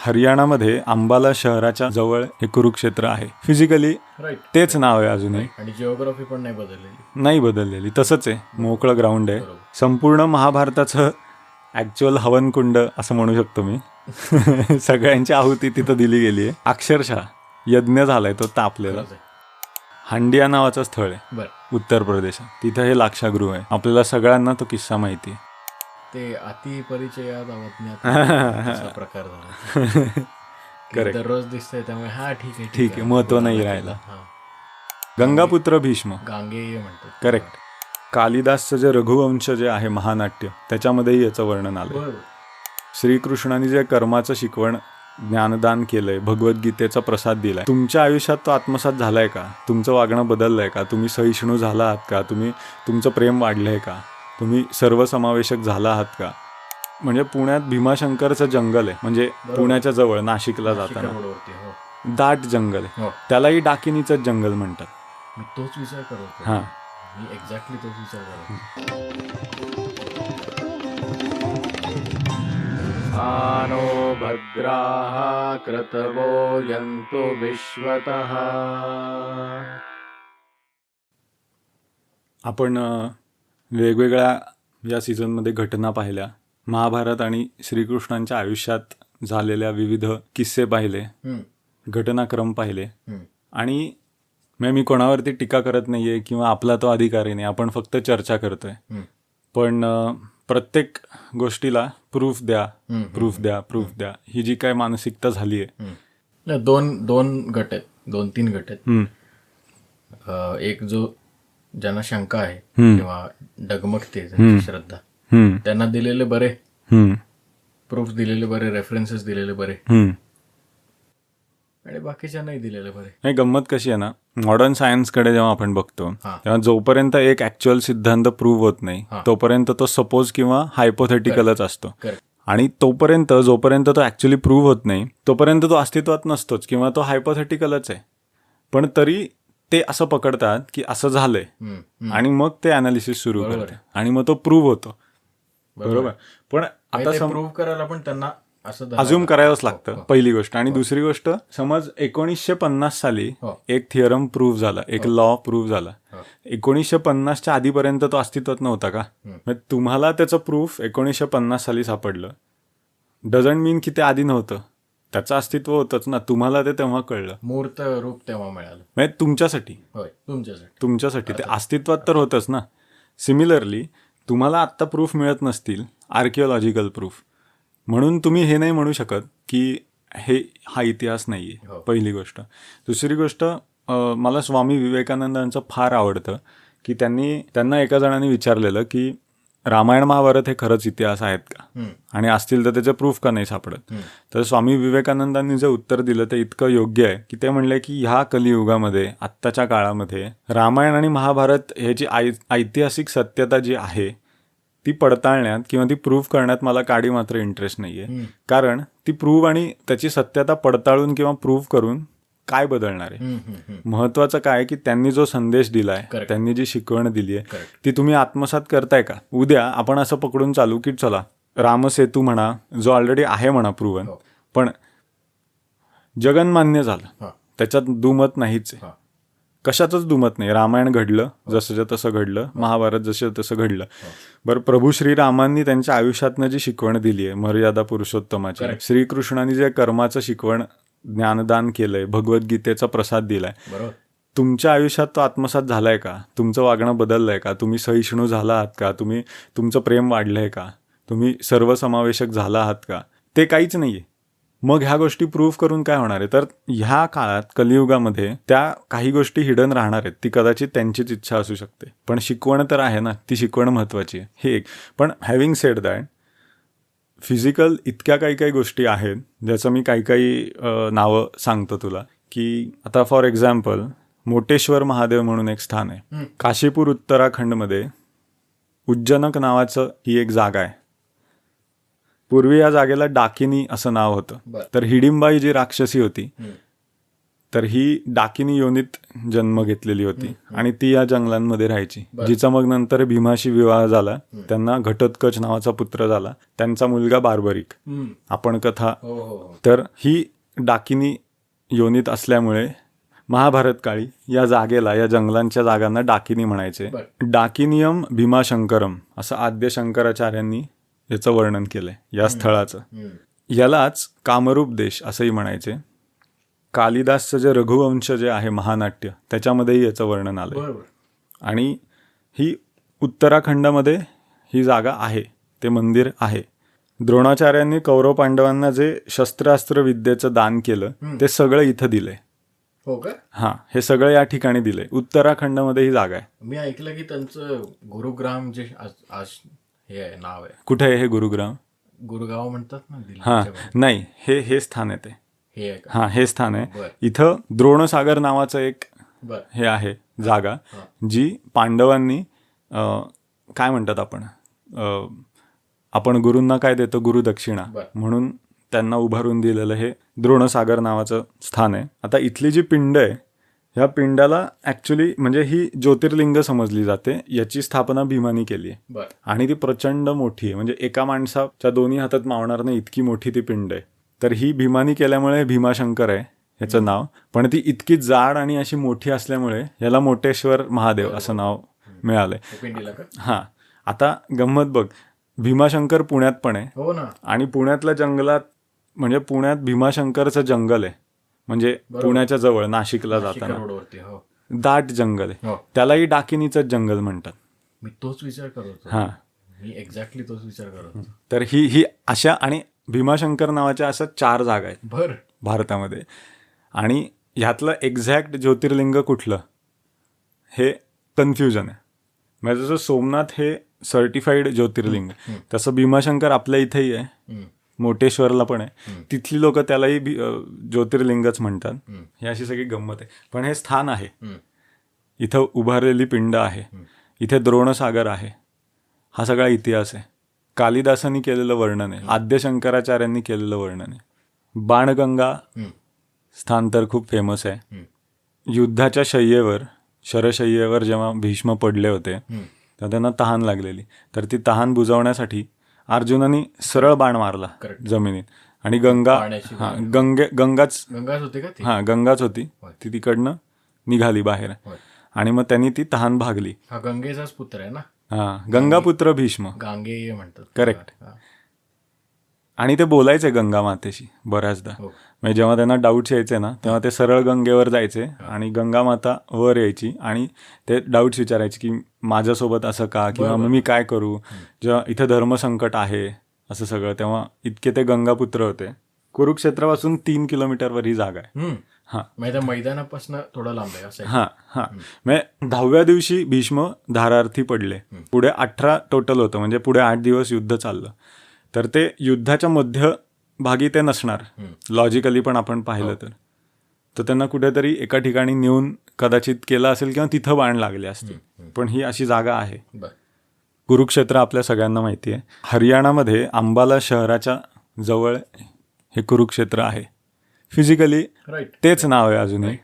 हरियाणामध्ये अंबाला शहराच्या जवळ हे कुरुक्षेत्र आहे. फिजिकली राईट तेच नाव आहे अजूनही. आणि जिओग्राफी पण नाही बदललेली. नाही बदललेली. तसंच आहे. मोकळं ग्राउंड आहे. संपूर्ण महाभारताचं ॲक्च्युअल हवनकुंड असं म्हणू शकतो मी. सगळ्यांची आहुती तिथं दिली गेली आहे. अक्षरशः यज्ञ झालाय तो तापलेला. हांडिया नावाचं स्थळ आहे. उत्तर प्रदेशात. तिथं हे लाक्षागृह आहे. आपल्याला सगळ्यांना तो किस्सा माहिती आहे. ते अति परिचयात अवज्ञात असा प्रकार झाला. दररोज दिसतंय त्यामुळे हा ठीक आहे ठीक आहे, महत्त्व नाही राहिलं. गंगापुत्र भीष्म. गांगेय म्हणतात. करेक्ट कालिदासचं जे रघुवंश जे आहे महानाट्य त्याच्यामध्येही याचं वर्णन आलं श्रीकृष्णाने जे कर्माचं शिकवण ज्ञानदान केलंय भगवद्गीतेचा प्रसाद दिलाय. तुमच्या आयुष्यात तो आत्मसात झालाय का? तुमचं वागणं बदललंय का? तुम्ही सहिष्णू झाला आहात का? तुम्ही तुमचं प्रेम वाढलंय का? तुम्ही सर्वसमावेशक झाला आहात का? म्हणजे पुण्यात भीमाशंकरचं जंगल आहे. म्हणजे पुण्याच्या जवळ नाशिकला जाताना. हो. दाट जंगल आहे. हो. त्यालाही डाकिनीचंच जंगल म्हणतात. मी तोच विचार करत होतो. हां. मी एक्झॅक्टली तोच विचार करत भद्राः क्रतवो यन्तु विश्वतः। आपण वेगवेगळ्या या सीझनमध्ये घटना पाहिल्या. महाभारत आणि श्रीकृष्णांच्या आयुष्यात झालेल्या विविध किस्से पाहिले. घटनाक्रम पाहिले. आणि मग मी कोणावरती टीका करत नाहीये किंवा आपला तो अधिकारी नाही आपण फक्त चर्चा करतोय. पण प्रत्येक गोष्टीला प्रूफ द्या. प्रूफ द्या प्रूफ द्या. ही जी काय मानसिकता झाली आहे दोन दोन गट आहेत. दोन तीन गट आहेत. एक जो ज्यांना शंका आहे. किंवा डगमगते त्यांची श्रद्धा त्यांना दिलेले बरे. प्रूफ दिलेले बरे रेफरन्सेस दिलेले बरे. आणि बाकीच्यांनाही दिलेले बरे. नाही गंमत कशी आहे ना मॉडर्न सायन्सकडे जेव्हा आपण बघतो. तेव्हा जोपर्यंत एक ऍक्च्युअल सिद्धांत प्रूव्ह होत नाही. तोपर्यंत तो सपोज किंवा हायपोथेटिकलच असतो. आणि तोपर्यंत जोपर्यंत तो ऍक्च्युली प्रूव्ह होत नाही तोपर्यंत तो अस्तित्वात नसतोच किंवा तो हायपोथेटिकलच आहे. पण तरी ते असं पकडतात की असं झालंय. आणि मग ते अनालिसिस सुरू करतात. आणि मग तो प्रूव्ह होतो. बरोबर. पण आता प्रूव्ह करायला पण त्यांना असं धरावं अज्युम लागतं. करावंच लागतं पहिली गोष्ट. आणि दुसरी गोष्ट समज एकोणीसशे पन्नास साली हो. एक थिअरम प्रूव्ह झाला एक लॉ प्रूव्ह झाला. हो. एकोणीसशे पन्नासच्या आधीपर्यंत तो अस्तित्वात नव्हता का? मग तुम्हाला त्याचं प्रूफ एकोणीसशे पन्नास साली सापडलं. डझंट मीन की ते आधी नव्हतं. त्याचं अस्तित्व होतंच ना. तुम्हाला ते तेव्हा कळलं. मूर्त रूप तेव्हा मिळालं. म्हणजे तुमच्यासाठी. होय तुमच्यासाठी. तुमच्यासाठी. ते अस्तित्वात तर होतंच ना. सिमिलरली तुम्हाला आत्ता प्रूफ मिळत नसतील आर्किओलॉजिकल प्रूफ म्हणून तुम्ही हे नाही म्हणू शकत की हे हा इतिहास नाही हो. आहे पहिली गोष्ट. दुसरी गोष्ट मला स्वामी विवेकानंदांचं फार आवडतं की त्यांनी त्यांना एका जणाने विचारलेलं की रामायण महाभारत हे खरंच इतिहास आहेत का. आणि असतील तर त्याचे प्रूफ का नाही सापडत? तर स्वामी विवेकानंदांनी जे उत्तर दिलं ते इतकं योग्य आहे की ते म्हणले की ह्या कलियुगामध्ये आत्ताच्या काळामध्ये रामायण आणि महाभारत ह्याची आय ऐतिहासिक सत्यता जी आहे ती पडताळण्यात किंवा ती प्रूव्ह करण्यात मला काडी मात्र इंटरेस्ट नाहीये कारण ती प्रूव्ह आणि त्याची सत्यता पडताळून किंवा प्रूव्ह करून काय बदलणार आहे. महत्वाचं काय की त्यांनी जो संदेश दिलाय. त्यांनी जी शिकवण दिली आहे. ती तुम्ही आत्मसात करताय का उद्या आपण असं पकडून चालू की चला रामसेतू म्हणा जो ऑलरेडी आहे म्हणा प्रूव्हन हो. पण जगन्मान्य झालं हा, त्याच्यात दुमत नाहीच आहे हा. कशातच दुमत नाही रामायण घडलं जसं तसं घडलं महाभारत जसं तसं घडलं बरं प्रभू श्रीरामांनी त्यांच्या आयुष्यातनं जी शिकवण दिली आहे मर्यादा पुरुषोत्तमाची. श्रीकृष्णाने जे कर्माचं शिकवण ज्ञानदान केलंय भगवद्गीतेचा प्रसाद दिलाय. बरोबर. तुमच्या आयुष्यात तो आत्मसात झालाय का? तुमचं वागणं बदललंय का? तुम्ही सहिष्णू झाला आहात का? तुम्ही तुमचं प्रेम वाढलंय का? तुम्ही सर्वसमावेशक झाला आहात का? ते काहीच नाहीये. मग ह्या गोष्टी प्रूव्ह करून काय होणार आहे? तर ह्या काळात कलियुगामध्ये त्या काही गोष्टी हिडन राहणार आहेत. ती कदाचित त्यांचीच इच्छा असू शकते. पण शिकवण तर आहे ना. ती शिकवण महत्वाची आहे. हे एक. पण हॅव्हिंग सेड दॅट फिजिकल इतक्या काही काही गोष्टी आहेत ज्याचं मी काही काही नावं सांगतो तुला की आता फॉर एक्झाम्पल मोटेश्वर महादेव म्हणून एक स्थान आहे. काशीपूर उत्तराखंडमध्ये उज्जनक नावाचं ही एक जागा आहे पूर्वी या जागेला डाकिनी असं नाव होतं. तर हिडिंबा ही जी राक्षसी होती. तर ही डाकिनी योनीत जन्म घेतलेली होती. आणि ती या जंगलांमध्ये राहायची. जिचा मग नंतर भीमाशी विवाह झाला. त्यांना घटोत्कच नावाचा पुत्र झाला. त्यांचा मुलगा बार्बरिक. आपण कथा. हो हो हो. तर ही डाकिनी योनीत असल्यामुळे महाभारत काळी या जागेला या जंगलांच्या जागांना डाकिनी म्हणायचे. डाकिनियम भीमाशंकरम असं आद्य शंकराचार्यांनी याचं वर्णन केलंय या स्थळाचं. यालाच कामरूप देश असंही म्हणायचे. कालिदासचं जे रघुवंश जे आहे महानाट्य त्याच्यामध्येही याचं वर्णन बरोबर. आणि ही उत्तराखंडामध्ये ही जागा आहे ते मंदिर आहे. द्रोणाचार्यांनी कौरव पांडवांना जे शस्त्रास्त्र विद्येचं दान केलं ते सगळं इथं दिलंय. हो का? हां हे सगळं या ठिकाणी दिलंय. उत्तराखंडमध्ये ही जागा आहे. मी ऐकलं की त्यांचं गुरुग्राम जे आज हे आहे नाव आहे. कुठे आहे हे गुरुग्राम? गुरुगाव म्हणतात ना हां. नाही हे हे स्थान आहे ते. हे हां स्थान आहे. इथं द्रोणसागर नावाचं एक हे आहे जागा जी पांडवांनी काय म्हणतात आपण? आपण गुरूंना काय देतो? गुरुदक्षिणा. म्हणून त्यांना उभारून दिलेलं हे द्रोणसागर नावाचं स्थान आहे. आता इथली जी पिंड आहे ह्या पिंडाला ॲक्च्युली म्हणजे ही ज्योतिर्लिंग समजली जाते याची स्थापना भीमानी केली आहे. आणि ती प्रचंड मोठी आहे. म्हणजे एका माणसाच्या दोन्ही हातात मावणार नाही इतकी मोठी ती पिंड आहे. तर ही भीमानी केल्यामुळे भीमाशंकर आहे ह्याचं नाव. पण ती इतकी जाड आणि अशी मोठी असल्यामुळे याला मोटेश्वर महादेव असं नाव मिळालंय. हे हां. आता गंमत बघ भीमाशंकर पुण्यात पण आहे. हो ना. आणि पुण्यातल्या जंगलात म्हणजे पुण्यात भीमाशंकरचं जंगल आहे. म्हणजे पुण्याच्या जवळ नाशिकला जाताना. हो. दाट जंगल आहे. हो. त्यालाही डाकिनीचंच जंगल म्हणतात. मी तोच विचार करत हां. मी एक्झॅक्टली तोच विचार करत तर ही ही अशा आणि भीमाशंकर नावाच्या अशा चार जागा आहेत. बर भारतामध्ये. आणि ह्यातलं एक्झॅक्ट ज्योतिर्लिंग कुठलं? हे कन्फ्युजन आहे. म्हणजे जसं सोमनाथ हे सर्टिफाईड ज्योतिर्लिंग. तसं भीमाशंकर आपल्या इथेही आहे. मोटेश्वरला पण आहे. तिथली लोक त्यालाही ज्योतिर्लिंगच म्हणतात. ही अशी सगळी गंमत आहे. पण हे स्थान आहे. इथं उभारलेली पिंड आहे. इथे द्रोणसागर आहे. हा सगळा इतिहास आहे. कालिदासांनी केलेलं वर्णन आहे आद्य शंकराचार्यांनी केलेलं वर्णन आहे बाणगंगा. स्थान तर खूप फेमस आहे. युद्धाच्या शय्येवर शरशय्येवर जेव्हा भीष्म पडले होते. तेव्हा त्यांना तहान लागलेली तर ती तहान बुजवण्यासाठी अर्जुनानी सरळ बाण मारला. जमिनीत आणि गंगा हा गंगे गंगाच गंगाच होते का ती हा गंगाच होती. ती तिकडनं निघाली बाहेर. आणि मग त्यांनी ती तहान भागली हा गंगेचाच पुत्र आहे ना गंगापुत्र भीष्म. गांगेय म्हणतात. हा. आणि ते बोलायचे गंगा मातेशी बऱ्याचदा. हो. म्हणजे जेव्हा त्यांना डाऊट्स यायचे ना तेव्हा ते सरळ गंगेवर जायचे आणि गंगा माता वर यायची आणि ते डाऊट्स विचारायचे की माझ्यासोबत असं का किंवा मग मी काय करू? जेव्हा इथे धर्मसंकट आहे असं सगळं तेव्हा इतके ते गंगापुत्र होते. कुरुक्षेत्रापासून तीन किलोमीटरवर ही जागा आहे. हां. म्हणजे मैदानापासून थोडं लांब आहे असं. हां हां. म्हणजे दहाव्या दिवशी भीष्म धारार्थी पडले. पुढे अठरा टोटल होतं म्हणजे पुढे आठ दिवस युद्ध चाललं. तर ते युद्धाच्या मध्यभागी ते नसणार. लॉजिकली पण आपण पाहिलं तर. तर त्यांना कुठेतरी एका ठिकाणी नेऊन कदाचित केलं असेल किंवा तिथं बाण लागले असतील. पण ही अशी जागा आहे. कुरुक्षेत्र आपल्या सगळ्यांना माहिती आहे. हरियाणामध्ये अंबाला शहराच्या जवळ हे कुरुक्षेत्र आहे. फिजिकली राईट तेच नाव आहे अजूनही.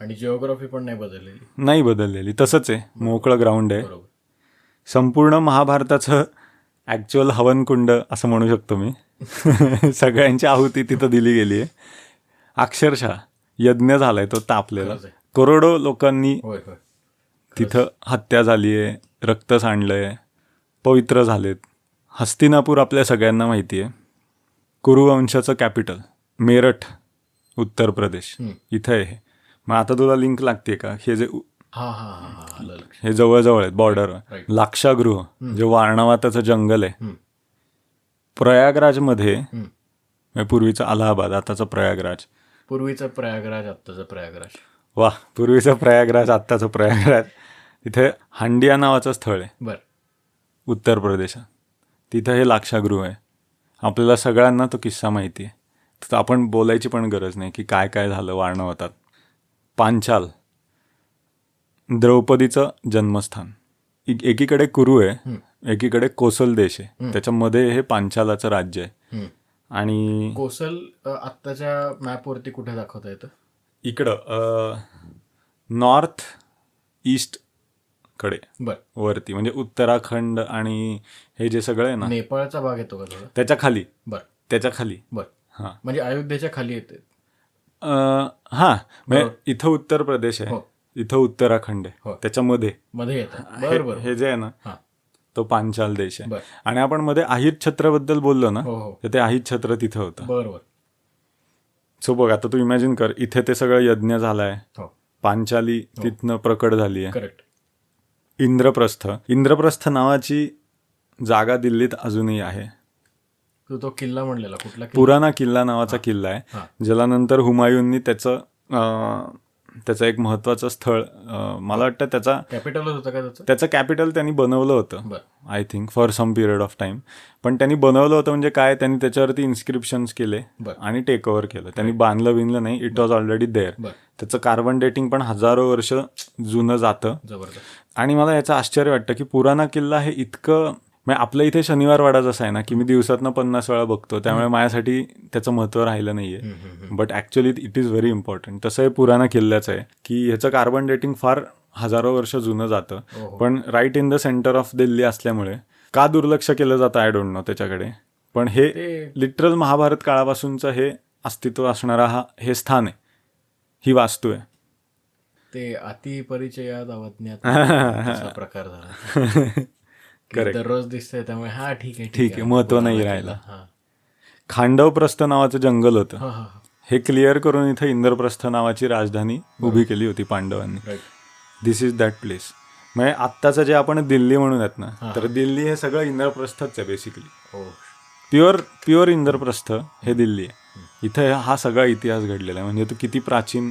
आणि जिओग्राफी पण नाही बदललेली. नाही बदललेली. तसंच आहे. मोकळं ग्राउंड आहे. संपूर्ण महाभारताचं ॲक्च्युअल हवनकुंड असं म्हणू शकतो मी. सगळ्यांची आहुती तिथं दिली गेली आहे अक्षरशः यज्ञ झालाय तो तापलेला. करोडो लोकांनी तिथं हत्या झाली आहे रक्त सांडलंय पवित्र झालेत. हस्तिनापूर आपल्या सगळ्यांना माहिती आहे कुरुवंशाचं कॅपिटल मेरठ उत्तर प्रदेश. इथं आहे. मग आता तुला लिंक लागते का? हे जे हा जवळजवळ आहेत बॉर्डर. लाक्षागृह जे वारणावाताचं जंगल आहे. प्रयागराजमध्ये. म्हणजे पूर्वीचं अलाहाबाद आताचं प्रयागराज. पूर्वीचा प्रयागराज आत्ताचा प्रयागराज. वा पूर्वीचं प्रयागराज आत्ताचं प्रयागराज. तिथे हांडिया नावाचं स्थळ आहे. बर. उत्तर प्रदेशात. तिथं हे लाक्षागृह आहे. आपल्याला सगळ्यांना तो किस्सा माहिती आहे. तर आपण बोलायची पण गरज नाही की काय काय झालं वारणं होतात. पांचाल. द्रौपदीचं जन्मस्थान. एक- एकीकडे कुरु आहे एकीकडे कोसल देश आहे. त्याच्यामध्ये हे पांचालाचं राज्य आहे. आणि कोसल आत्ताच्या मॅपवरती कुठे दाखवता येतं? इकडं नॉर्थ ईस्टकडे बर. वरती म्हणजे उत्तराखंड आणि हे जे सगळं आहे ना नेपाळचा भाग येतो का त्याच्याखाली. बर. त्याच्याखाली. बर. हां. म्हणजे अयोध्येच्या खाली येते. अं, हां. म्हणजे इथं उत्तर प्रदेश आहे. हो. इथं उत्तराखंड हो. आहे त्याच्यामध्ये. मध्ये येतं. हे- हे जे आहे ना हा. तो पांचाल देश आहे. आणि आपण मध्ये आहित छत्राबद्दल बोललो ना हो हो. तर ते आहित छत्र तिथं होतं. बर बर सो बघ आता तू इमॅजिन कर इथे ते सगळं यज्ञ झालाय. हो. पांचाली तिथनं प्रकट झाली आहे. इंद्रप्रस्थ. इंद्रप्रस्थ नावाची जागा दिल्लीत अजूनही आहे. तू किल्ला म्हणलेला कुठला पुराणा किल्ला नावाचा किल्ला आहे. ज्याला नंतर हुमायूननी त्याचं त्याचं एक महत्वाचं स्थळ मला वाटतं त्याचा कॅपिटलच होतं का त्याचं? त्याचं कॅपिटल त्यांनी बनवलं होतं I think for some period of time पण त्यांनी बनवलं होतं म्हणजे काय? त्यांनी त्याच्यावरती इन्स्क्रिप्शन्स केले आणि टेक ओव्हर केलं. त्यांनी बांधलं बिनलं नाही. इट वॉज ऑलरेडी देअर त्याचं कार्बन डेटिंग पण हजारो वर्ष जुनं जातं. आणि मला याचं आश्चर्य वाटतं की पुराणा किल्ला हे इतकं म्हणजे आपल्या इथे शनिवार वाडा जसा आहे ना की मी दिवसातनं पन्नास वेळा बघतो त्यामुळे माझ्यासाठी त्याचं महत्त्व राहिलं नाहीये. But actually it is very important तसं हे पुराणा किल्ल्याचं आहे की ह्याचं कार्बन डेटिंग फार हजारो वर्ष जुनं जातं. हो, हो. पण right in the centre of Delhi असल्यामुळे का दुर्लक्ष केलं जातं आय डोंट नो त्याच्याकडे. पण हे लिटरल महाभारत काळापासूनचं हे अस्तित्व असणारा हा हे स्थान आहे. ही वास्तू आहे. ते अति परिचयात अवज्ञात प्रकार झाला. दररोज दिसतंय त्यामुळे हा ठीक आहे ठीक आहे, महत्त्व नाही राहिलं. हा. खांडवप्रस्थ नावाचं जंगल होतं. हा हा हा. हे क्लिअर करून इथं इंद्रप्रस्थ नावाची राजधानी उभी केली होती पांडवांनी. दिस इज दॅट प्लेस म्हणजे आत्ताचं जे आपण दिल्ली म्हणूयात ना तर दिल्ली हे सगळं इंद्रप्रस्थच आहे बेसिकली प्युअर प्युअर इंद्रप्रस्थ हे दिल्ली आहे. इथं हा सगळा इतिहास घडलेला आहे. म्हणजे तो किती प्राचीन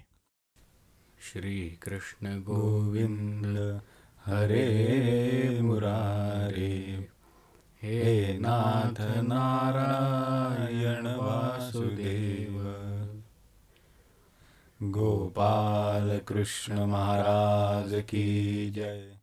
श्री कृष्ण गोविंद हरे मुरारे। हे नाथ नारायण वासुदेव। गोपाल कृष्ण महाराज की जय।